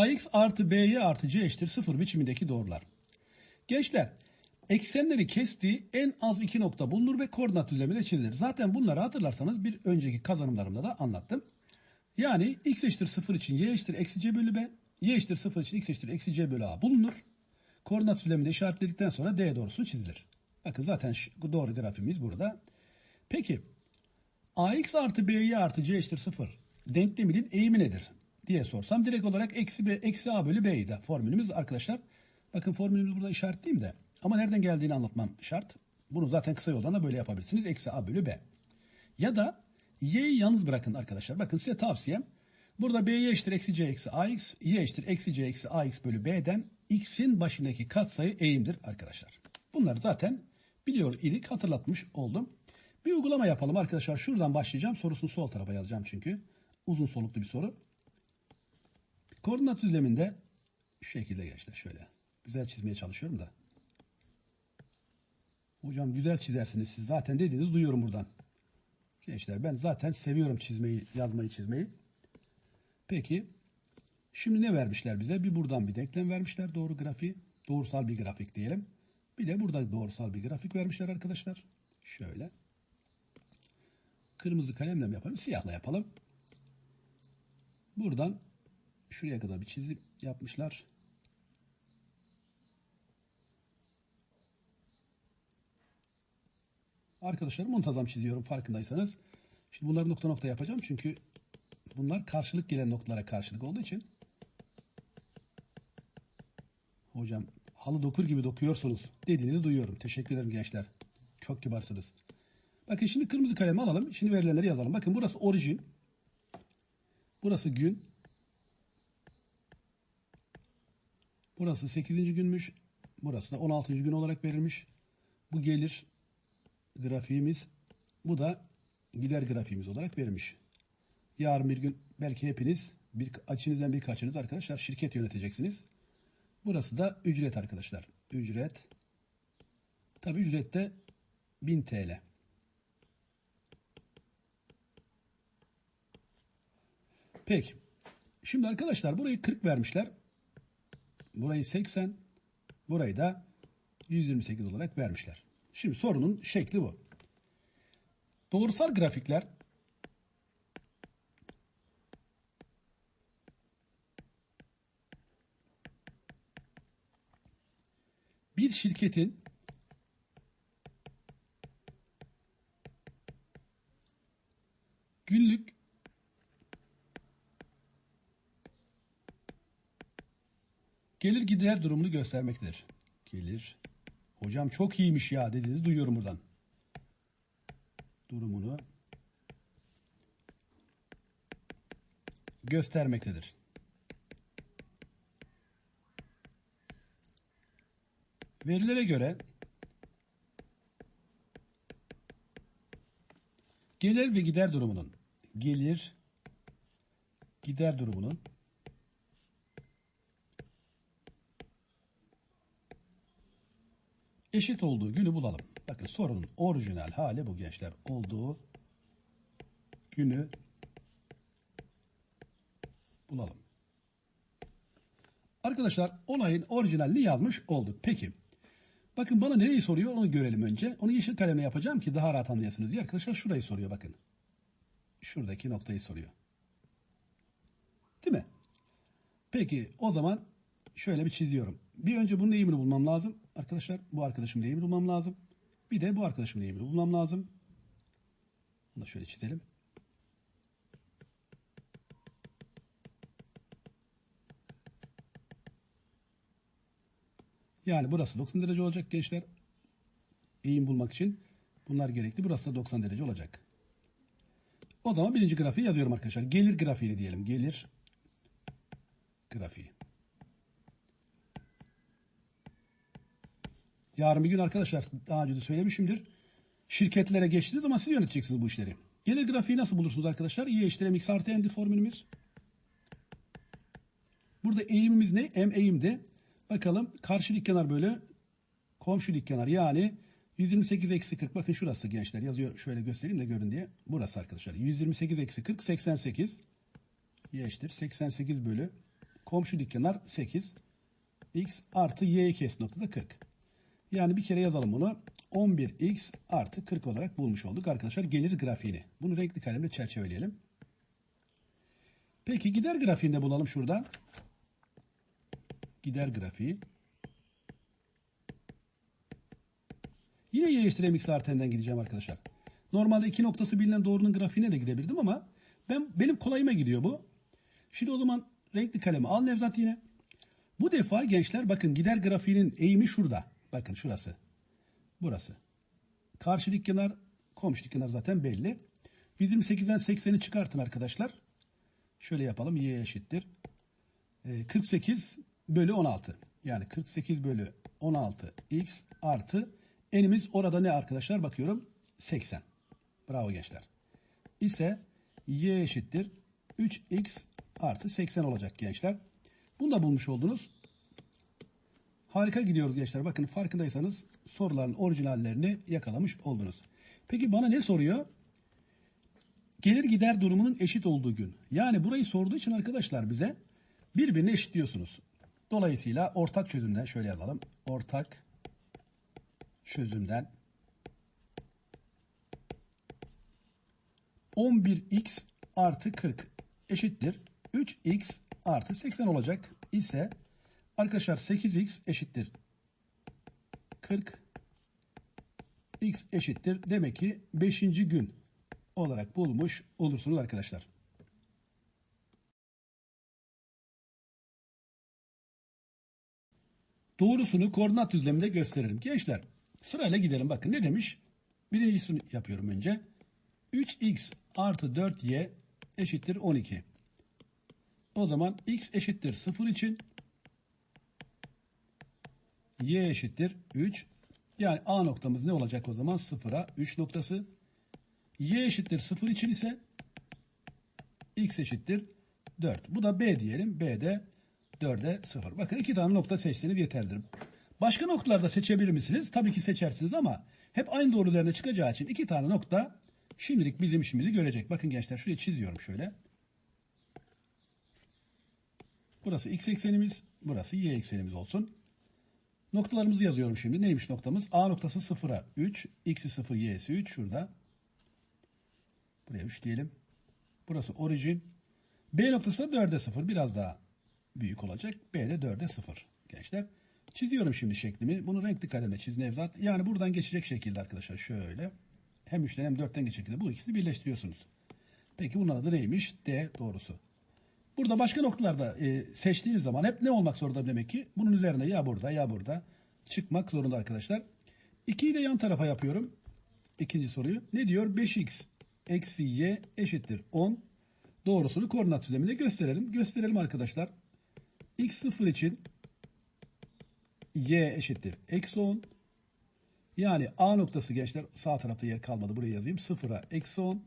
ax artı by artı c eşittir 0 biçimindeki doğrular. Gençler eksenleri kestiği en az iki nokta bulunur ve koordinat düzleminde çizilir. Zaten bunları hatırlarsanız bir önceki kazanımlarımda da anlattım. Yani x eşittir 0 için y eşittir eksi c bölü b, y eşittir 0 için x eşittir eksi c bölü a bulunur. Koordinat düzleminde işaretledikten sonra d doğrusu çizilir. Bakın zaten doğru grafimiz burada. Peki ax artı by artı c eşittir 0 denkleminin eğimi nedir diye sorsam direkt olarak eksi b eksi a bölü b'yi de formülümüz arkadaşlar. Bakın formülümüzü burada işaretleyeyim de ama nereden geldiğini anlatmam şart. Bunu zaten kısa yoldan da böyle yapabilirsiniz. Eksi a bölü b. Ya da y'yi yalnız bırakın arkadaşlar. Bakın size tavsiyem. Burada b eşittir eksi c eksi ax, y eşittir eksi c eksi ax bölü b'den x'in başındaki katsayı eğimdir arkadaşlar. Bunları zaten biliyor idik hatırlatmış oldum. Bir uygulama yapalım arkadaşlar. Şuradan başlayacağım. Sorusunu sol tarafa yazacağım çünkü. Uzun soluklu bir soru. Koordinat düzleminde şu şekilde gençler şöyle. Güzel çizmeye çalışıyorum da. Hocam güzel çizersiniz siz zaten dediğiniz duyuyorum buradan. Gençler ben zaten seviyorum çizmeyi, yazmayı çizmeyi. Peki şimdi ne vermişler bize? Bir buradan bir denklem vermişler doğru grafiği. Doğrusal bir grafik diyelim. Bir de burada doğrusal bir grafik vermişler arkadaşlar. Şöyle. Kırmızı kalemle mi yapalım? Siyahla yapalım. Buradan şuraya kadar bir çizim yapmışlar. Arkadaşlar muntazam çiziyorum farkındaysanız. Şimdi bunları nokta nokta yapacağım çünkü bunlar karşılık gelen noktalara karşılık olduğu için. Hocam halı dokur gibi dokuyorsunuz dediğinizi duyuyorum. Teşekkür ederim gençler. Çok kibarsınız. Bakın şimdi kırmızı kalemi alalım. Şimdi verilenleri yazalım. Bakın burası orijin. Burası gün. Burası 8. günmüş. Burası da 16. gün olarak verilmiş. Bu gelir grafiğimiz. Bu da gider grafiğimiz olarak verilmiş. Yarın bir gün belki hepiniz bir açınızdan birkaçınız arkadaşlar şirket yöneteceksiniz. Burası da ücret arkadaşlar. Ücret. Tabi ücrette 1000 TL. Peki. Şimdi arkadaşlar burayı 40 vermişler. Burayı 80. Burayı da 128 olarak vermişler. Şimdi sorunun şekli bu. Doğrusal grafikler bir şirketin günlük gelir gider durumunu göstermektedir. Gelir Hocam çok iyiymiş ya dediğinizi duyuyorum buradan. Durumunu göstermektedir. Verilere göre gelir ve gider durumunun gelir gider durumunun eşit olduğu günü bulalım. Bakın sorunun orijinal hali bu gençler. Olduğu günü bulalım. Arkadaşlar olayın orijinalini yazmış olduk. Peki. Bakın bana nereyi soruyor onu görelim önce. Onu yeşil kalemle yapacağım ki daha rahat anlayasınız diye. Arkadaşlar şurayı soruyor bakın. Şuradaki noktayı soruyor. Değil mi? Peki o zaman şöyle bir çiziyorum. Bir önce bunun eğimini bulmam lazım. Arkadaşlar bu arkadaşımın eğimini bulmam lazım. Bir de bu arkadaşımın eğimini bulmam lazım. Bunu da şöyle çizelim. Yani burası 90 derece olacak gençler. Eğim bulmak için bunlar gerekli. Burası da 90 derece olacak. O zaman birinci grafiği yazıyorum arkadaşlar. Gelir grafiğini diyelim. Gelir grafiği. Yarın bir gün arkadaşlar daha önce de söylemişimdir. Şirketlere geçtiğiniz zaman siz yöneteceksiniz bu işleri. Gelir grafiği nasıl bulursunuz arkadaşlar? Y eşittir mx artı n'di formülümüz. Burada eğimimiz ne? M eğimdi. Bakalım karşı dik kenar bölü komşu dik kenar yani 128 eksi 40 bakın şurası gençler yazıyor şöyle göstereyim de görün diye. Burası arkadaşlar 128 eksi 40 88 y eşittir 88 bölü Komşu dükkanlar 8. X artı Y kes noktada 40. Yani bir kere yazalım bunu. 11x artı 40 olarak bulmuş olduk arkadaşlar gelir grafiğini. Bunu renkli kalemle çerçeveleyelim. Peki gider grafiğini de bulalım şurada. Gider grafiği. Yine y eşittir mx artı n'den gideceğim arkadaşlar. Normalde iki noktası bilinen doğrunun grafiğine de gidebilirdim ama ben benim kolayıma gidiyor bu. Şimdi o zaman renkli kalemi al Nevzat yine. Bu defa gençler bakın gider grafiğinin eğimi şurada. Bakın şurası. Burası. Karşı dik kenar, komşu dik kenar zaten belli. 128'den 80'i çıkartın arkadaşlar. Şöyle yapalım. Y eşittir. Ee, 48 bölü 16. Yani 48 bölü 16 x artı enimiz orada ne arkadaşlar? Bakıyorum 80. Bravo gençler. İse y eşittir 3x artı 80 olacak gençler. Bunu da bulmuş oldunuz. Harika gidiyoruz gençler. Bakın farkındaysanız soruların orijinallerini yakalamış oldunuz. Peki bana ne soruyor? Gelir gider durumunun eşit olduğu gün. Yani burayı sorduğu için arkadaşlar bize birbirini eşitliyorsunuz. Dolayısıyla ortak çözümden şöyle yazalım. Ortak çözümden 11x artı 40 eşittir. 3x artı 80 olacak ise arkadaşlar 8x eşittir 40 x eşittir. Demek ki 5. gün olarak bulmuş olursunuz arkadaşlar. Doğrusunu koordinat düzleminde gösterelim. Gençler sırayla gidelim. Bakın ne demiş? Birincisini yapıyorum önce. 3x artı 4y eşittir 12. O zaman x eşittir 0 için y eşittir 3. Yani a noktamız ne olacak o zaman? 0'a 3 noktası. y eşittir 0 için ise x eşittir 4. Bu da b diyelim. b de 4'e 0. Bakın iki tane nokta seçtiğiniz yeterlidir. Başka noktalarda seçebilir misiniz? Tabii ki seçersiniz ama hep aynı doğru üzerine çıkacağı için iki tane nokta şimdilik bizim işimizi görecek. Bakın gençler şuraya çiziyorum şöyle. Burası x eksenimiz, burası y eksenimiz olsun. Noktalarımızı yazıyorum şimdi. Neymiş noktamız? A noktası 0'a 3, x'i 0, y'si 3 şurada. Buraya 3 diyelim. Burası orijin. B noktası da 4'e 0. Biraz daha büyük olacak. B de 4'e 0 gençler. Çiziyorum şimdi şeklimi. Bunu renkli kalemle çiz Nevzat. Yani buradan geçecek şekilde arkadaşlar şöyle. Hem 3'ten hem 4'ten geçecek şekilde. Bu ikisini birleştiriyorsunuz. Peki bunun adı neymiş? D doğrusu. Burada başka noktalarda e, seçtiğiniz zaman hep ne olmak zorunda demek ki? Bunun üzerine ya burada ya burada çıkmak zorunda arkadaşlar. 2'yi de yan tarafa yapıyorum. İkinci soruyu. Ne diyor? 5x eksi y eşittir 10. Doğrusunu koordinat düzleminde gösterelim. Gösterelim arkadaşlar. x 0 için y eşittir eksi 10. Yani a noktası gençler sağ tarafta yer kalmadı. Buraya yazayım. 0'a eksi 10.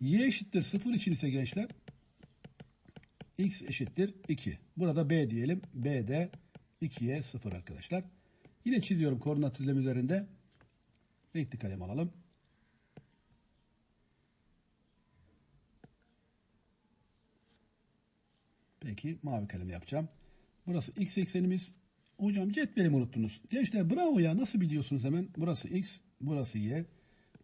y eşittir 0 için ise gençler x eşittir 2. Burada b diyelim. b de 2'ye 0 arkadaşlar. Yine çiziyorum koordinat düzlemi üzerinde. Renkli kalem alalım. Peki mavi kalem yapacağım. Burası x eksenimiz. Hocam cetvelimi unuttunuz. Gençler bravo ya nasıl biliyorsunuz hemen. Burası x, burası y,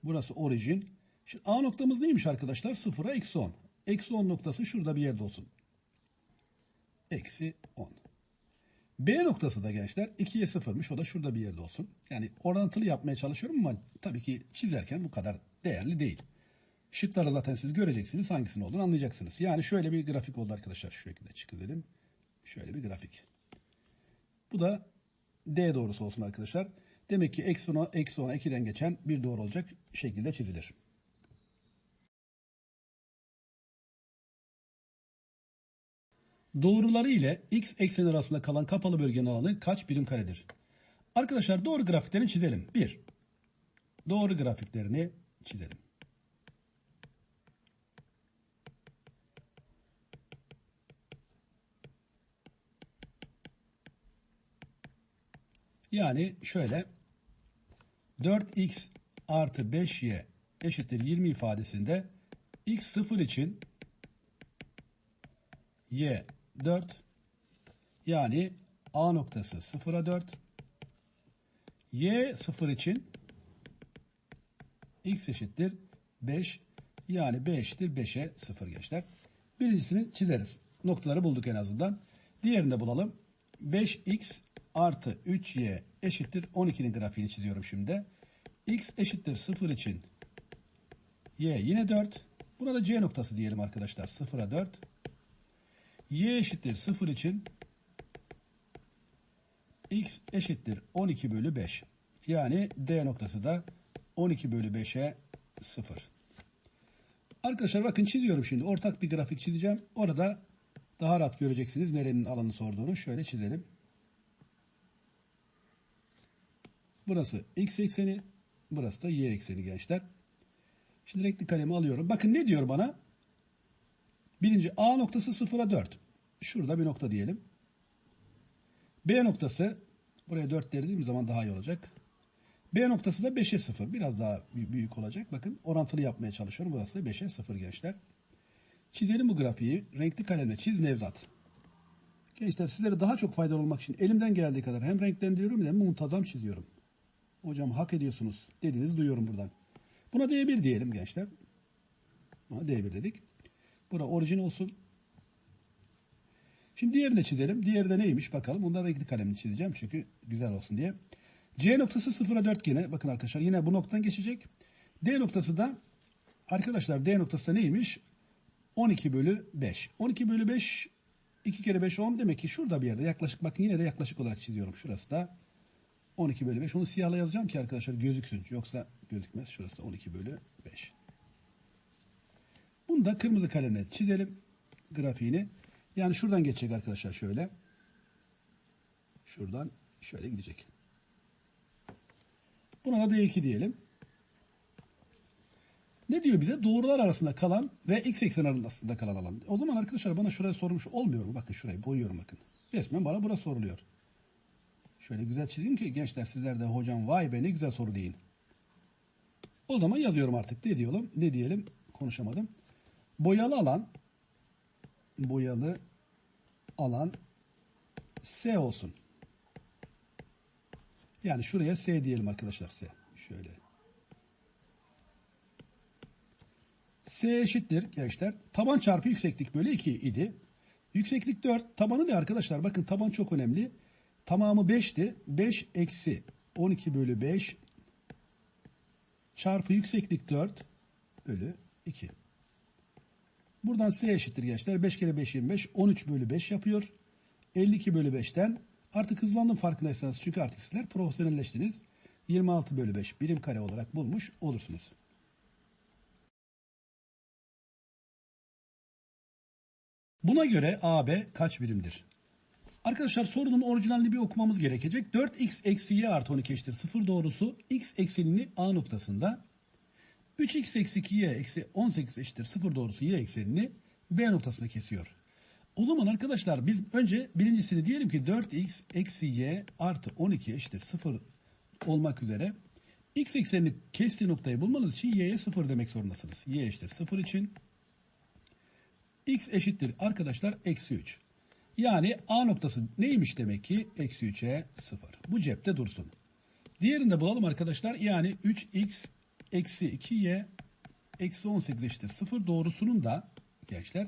burası orijin. Şimdi A noktamız neymiş arkadaşlar? 0'a eksi 10. Eksi 10 noktası şurada bir yerde olsun. Eksi 10. B noktası da gençler 2'ye 0'mış. O da şurada bir yerde olsun. Yani orantılı yapmaya çalışıyorum ama tabii ki çizerken bu kadar değerli değil. Şıkları zaten siz göreceksiniz. Hangisinin olduğunu anlayacaksınız. Yani şöyle bir grafik oldu arkadaşlar. Şu şekilde çıkıverelim. Şöyle bir grafik. Bu da D doğrusu olsun arkadaşlar. Demek ki eksi 10'a eksi 10'a 2'den geçen bir doğru olacak şekilde çizilir. Doğruları ile x ekseni arasında kalan kapalı bölgenin alanı kaç birim karedir? Arkadaşlar doğru grafiklerini çizelim. 1. Doğru grafiklerini çizelim. Yani şöyle 4x artı 5y eşittir 20 ifadesinde x 0 için y 4. Yani A noktası 0'a 4. Y 0 için x eşittir 5. Yani b eşittir 5'e 0 gençler. Birincisini çizeriz. Noktaları bulduk en azından. Diğerini de bulalım. 5x artı 3y eşittir 12'nin grafiğini çiziyorum şimdi. x eşittir 0 için y yine 4. Burada c noktası diyelim arkadaşlar. 0'a 4. y eşittir 0 için x eşittir 12 bölü 5. Yani d noktası da 12 bölü 5'e 0. Arkadaşlar bakın çiziyorum şimdi. Ortak bir grafik çizeceğim. Orada daha rahat göreceksiniz nerenin alanı sorduğunu. Şöyle çizelim. Burası x ekseni. Burası da y ekseni gençler. Şimdi renkli kalemi alıyorum. Bakın ne diyor bana? Birinci A noktası 0'a 4. Şurada bir nokta diyelim. B noktası buraya 4 dediğim zaman daha iyi olacak. B noktası da 5'e 0. Biraz daha büyük olacak. Bakın orantılı yapmaya çalışıyorum. Burası da 5'e 0 gençler. Çizelim bu grafiği. Renkli kalemle çiz Nevzat. Gençler sizlere daha çok faydalı olmak için elimden geldiği kadar hem renklendiriyorum hem muntazam çiziyorum. Hocam hak ediyorsunuz dediğinizi duyuyorum buradan. Buna D1 diyelim gençler. Buna D1 dedik. Bura orijin olsun. Şimdi diğerini de çizelim. Diğeri de neymiş bakalım. Bunda renkli kalemle çizeceğim çünkü güzel olsun diye. C noktası 0'a 4 yine. Bakın arkadaşlar yine bu noktadan geçecek. D noktası da arkadaşlar D noktası da neymiş? 12 bölü 5. 12 bölü 5 2 kere 5 10 demek ki şurada bir yerde yaklaşık bakın yine de yaklaşık olarak çiziyorum. Şurası da 12 bölü 5. Onu siyahla yazacağım ki arkadaşlar gözüksün. Yoksa gözükmez. Şurası da 12 bölü 5. Da kırmızı kalemle çizelim. Grafiğini. Yani şuradan geçecek arkadaşlar şöyle. Şuradan şöyle gidecek. Buna da D2 diyelim. Ne diyor bize? Doğrular arasında kalan ve x eksen arasında kalan alan. O zaman arkadaşlar bana şuraya sormuş olmuyor mu? Bakın şurayı boyuyorum bakın. Resmen bana burası soruluyor. Şöyle güzel çizeyim ki gençler sizler de hocam vay be ne güzel soru deyin. O zaman yazıyorum artık. Ne diyelim? Ne diyelim? Konuşamadım. Boyalı alan boyalı alan S olsun. Yani şuraya S diyelim arkadaşlar S. Şöyle. S eşittir gençler. Taban çarpı yükseklik bölü 2 idi. Yükseklik 4. Tabanı ne arkadaşlar? Bakın taban çok önemli. Tamamı 5'ti. 5 eksi 12 bölü 5 çarpı yükseklik 4 bölü 2. Buradan S eşittir gençler. 5 kere 5 25. 13 bölü 5 yapıyor. 52 bölü 5'ten artık hızlandım farkındaysanız. Çünkü artık sizler profesyonelleştiniz. 26 bölü 5 birim kare olarak bulmuş olursunuz. Buna göre AB kaç birimdir? Arkadaşlar sorunun orijinalini bir okumamız gerekecek. 4x eksi y artı 12 eşittir 0 doğrusu x eksenini A noktasında 3x eksi 2y eksi 18 eşittir 0 doğrusu y eksenini B noktasında kesiyor. O zaman arkadaşlar biz önce birincisini diyelim ki 4x eksi y artı 12 eşittir 0 olmak üzere x eksenini kestiği noktayı bulmanız için y'ye 0 demek zorundasınız. y eşittir 0 için x eşittir arkadaşlar eksi 3. Yani A noktası neymiş demek ki? Eksi 3'e 0. Bu cepte dursun. Diğerini de bulalım arkadaşlar. Yani 3x eksi 2y eksi 18 eşittir 0 doğrusunun da gençler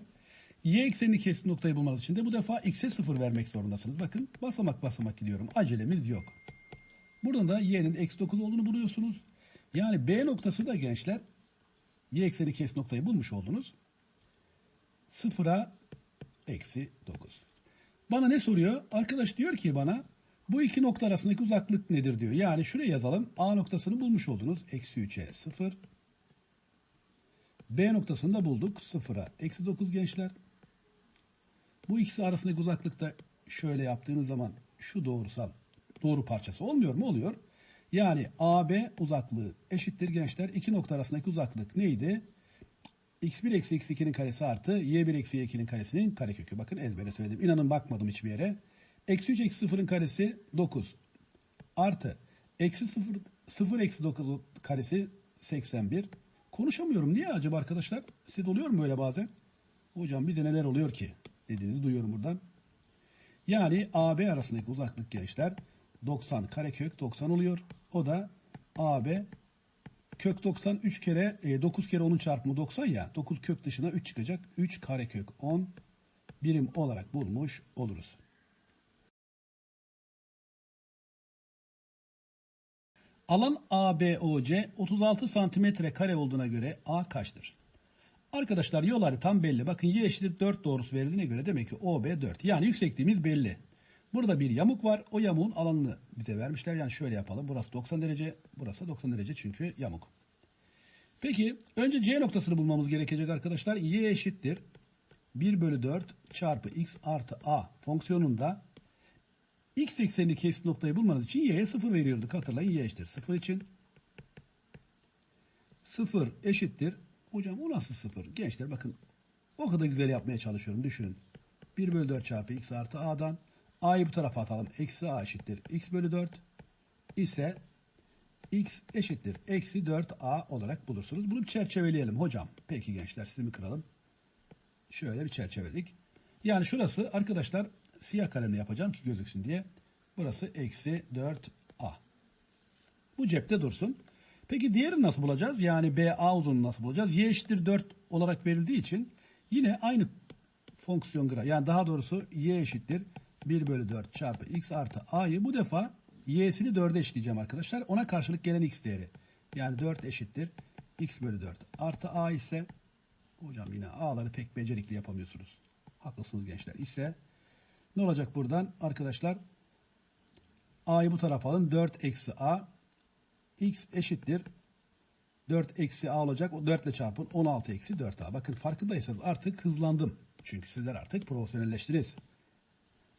y eksenini kestiği noktayı bulmanız için de bu defa x'e 0 vermek zorundasınız. Bakın basamak basamak gidiyorum. Acelemiz yok. Buradan da y'nin eksi 9 olduğunu buluyorsunuz. Yani B noktası da gençler y ekseni kes noktayı bulmuş oldunuz. 0'a eksi 9. Bana ne soruyor? Arkadaş diyor ki bana bu iki nokta arasındaki uzaklık nedir diyor. Yani şuraya yazalım. A noktasını bulmuş oldunuz. Eksi 3'e 0. B noktasını da bulduk. 0'a eksi 9 gençler. Bu ikisi arasındaki uzaklıkta şöyle yaptığınız zaman şu doğrusal doğru parçası olmuyor mu? Oluyor. Yani AB uzaklığı eşittir gençler. İki nokta arasındaki uzaklık neydi? x1 eksi x2'nin karesi artı y1 eksi y2'nin karesinin karekökü. Bakın ezbere söyledim. İnanın bakmadım hiçbir yere. Eksi 3 eksi 0'ın karesi 9. Artı eksi 0, 0 eksi 9 karesi 81. Konuşamıyorum. Niye acaba arkadaşlar? Size oluyor mu böyle bazen? Hocam bize neler oluyor ki? dediğinizi duyuyorum buradan. Yani AB arasındaki uzaklık gençler 90 karekök 90 oluyor. O da AB kök 90 3 kere e, 9 kere 10'un çarpımı 90 ya 9 kök dışına 3 çıkacak. 3 karekök 10 birim olarak bulmuş oluruz. Alan ABOC 36 santimetre kare olduğuna göre A kaçtır? Arkadaşlar yol haritam belli. Bakın y eşittir 4 doğrusu verildiğine göre demek ki OB 4. Yani yüksekliğimiz belli. Burada bir yamuk var. O yamuğun alanını bize vermişler. Yani şöyle yapalım. Burası 90 derece. Burası 90 derece çünkü yamuk. Peki önce C noktasını bulmamız gerekecek arkadaşlar. Y eşittir 1 bölü 4 çarpı x artı a fonksiyonunda x eksenini kesit noktayı bulmanız için y'ye 0 veriyorduk. Hatırlayın y eşittir 0 için. 0 eşittir. Hocam o nasıl 0? Gençler bakın o kadar güzel yapmaya çalışıyorum. Düşünün. 1 bölü 4 çarpı x artı a'dan a'yı bu tarafa atalım. Eksi a eşittir x bölü 4 ise x eşittir eksi 4a olarak bulursunuz. Bunu bir çerçeveleyelim hocam. Peki gençler sizi mi kıralım? Şöyle bir çerçeveledik. Yani şurası arkadaşlar siyah kalemle yapacağım ki gözüksün diye. Burası eksi 4a. Bu cepte dursun. Peki diğerini nasıl bulacağız? Yani BA uzunluğunu nasıl bulacağız? Y eşittir 4 olarak verildiği için yine aynı fonksiyon gra. Yani daha doğrusu y eşittir 1 bölü 4 çarpı x artı a'yı bu defa y'sini 4'e eşitleyeceğim arkadaşlar. Ona karşılık gelen x değeri. Yani 4 eşittir x bölü 4 artı a ise hocam yine a'ları pek becerikli yapamıyorsunuz. Haklısınız gençler. ise ne olacak buradan arkadaşlar? a'yı bu tarafa alın. 4 eksi a x eşittir 4 eksi a olacak. O 4 ile çarpın 16 eksi 4a. Bakın farkındaysanız artık hızlandım. Çünkü sizler artık profesyonelleştiniz.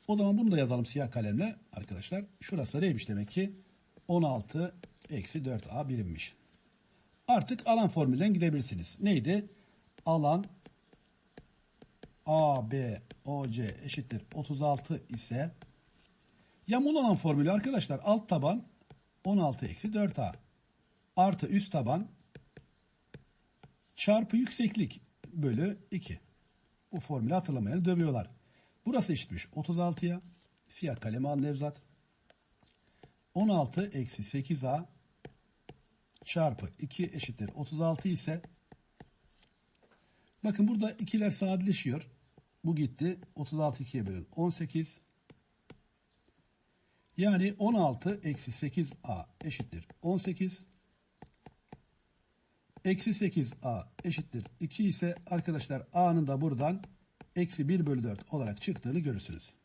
O zaman bunu da yazalım siyah kalemle arkadaşlar. Şurası neymiş demek ki? 16 eksi 4a birimmiş. Artık alan formülden gidebilirsiniz. Neydi? Alan AB OC eşittir 36 ise yamuğun alan formülü arkadaşlar alt taban 16 eksi 4a artı üst taban çarpı yükseklik bölü 2. Bu formülü hatırlamayanı dövüyorlar. Burası eşitmiş 36'ya. Siyah kalemi al Nevzat. 16 eksi 8a çarpı 2 eşittir 36 ise bakın burada ikiler sadeleşiyor. Bu gitti. 36 2'ye bölün 18. Yani 16 eksi 8a eşittir 18. Eksi 8a eşittir 2 ise arkadaşlar a'nın da buradan eksi 1 bölü 4 olarak çıktığını görürsünüz.